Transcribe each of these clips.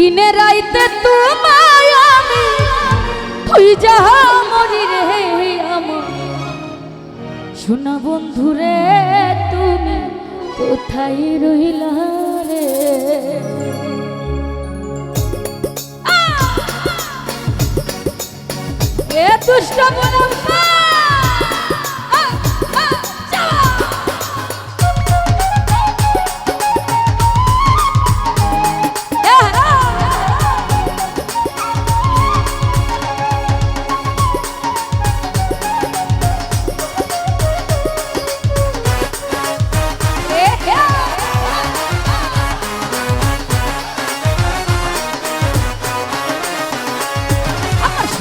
দিনে রাইতে তোমায় আমি তুই যাহা মরি রে আমার। শোনা বন্ধু রে, তুমি কোথায় রইলা রে? এ দুষ্ট বলম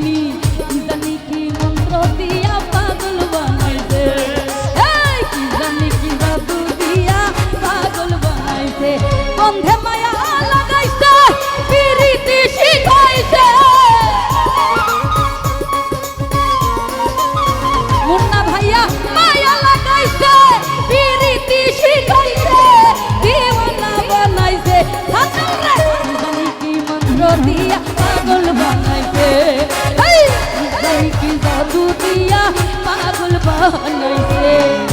জানি জানি কি মন্ত্র দিয়া পাগল বানাইছে। এই, কি জানি কি জাদু দিয়া পাগল বন্ধে মায়া দিয়া পাগল বানাইছে।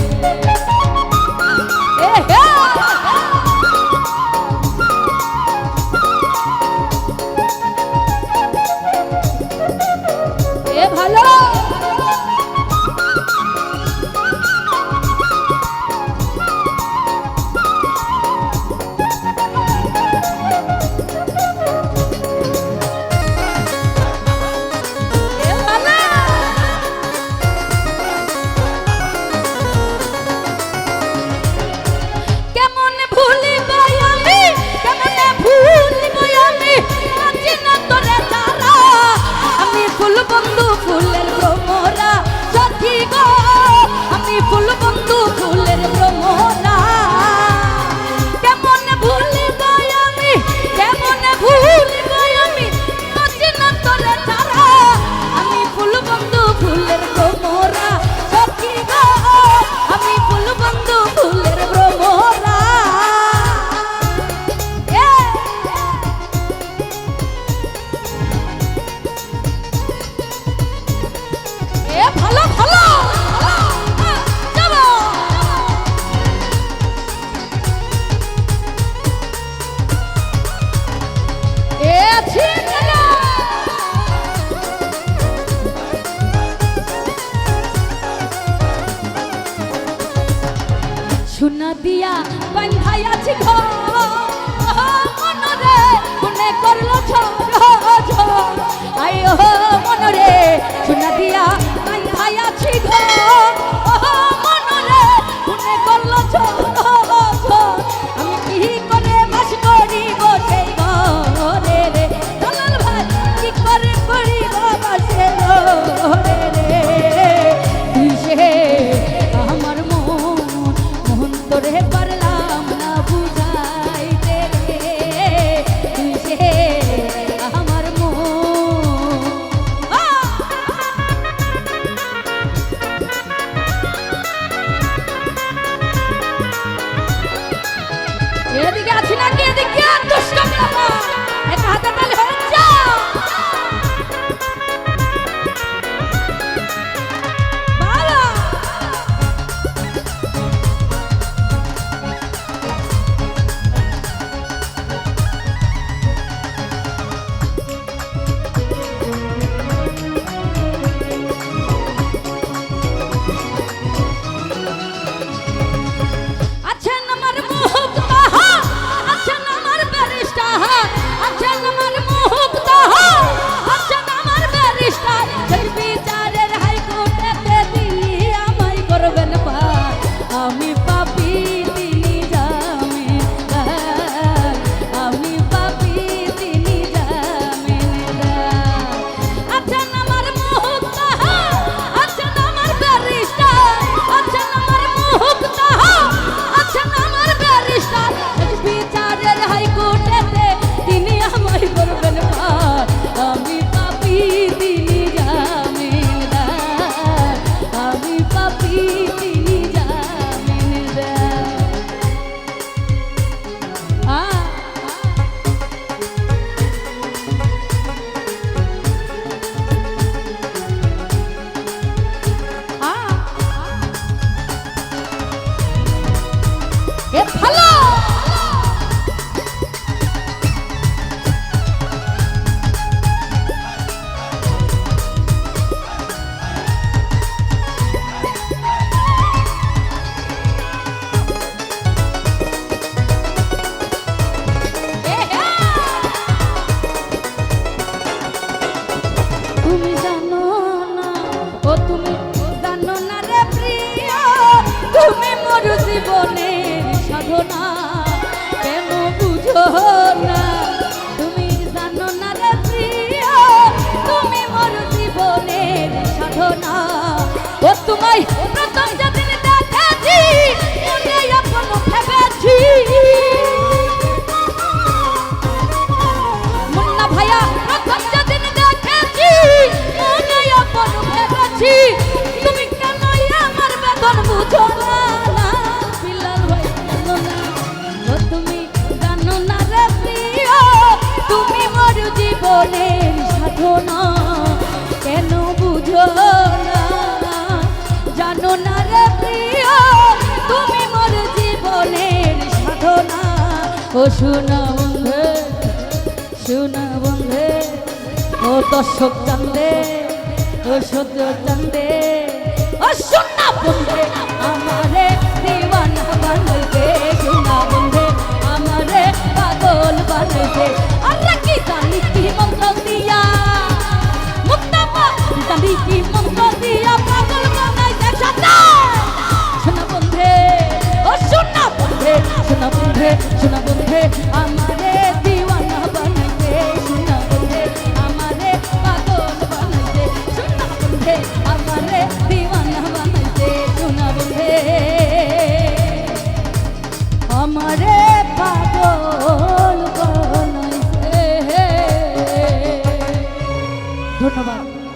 ভালো ভালো সোনা দিয়া বান্ধাই আছি মনরে কোনে করল ঝড় আয় মনরে সোনা দিয়া কষ্ট সোনা বন্ধে সোনা বন্ধে, ও দর্শক চান্দে, ও সত্য চান্দে, ও সোনা বন্ধে, আমারে দিওয়ানা বানবে সোনা বন্ধে, আমারে পাগল বানবে আমরা কি জানি কি মন্ত্র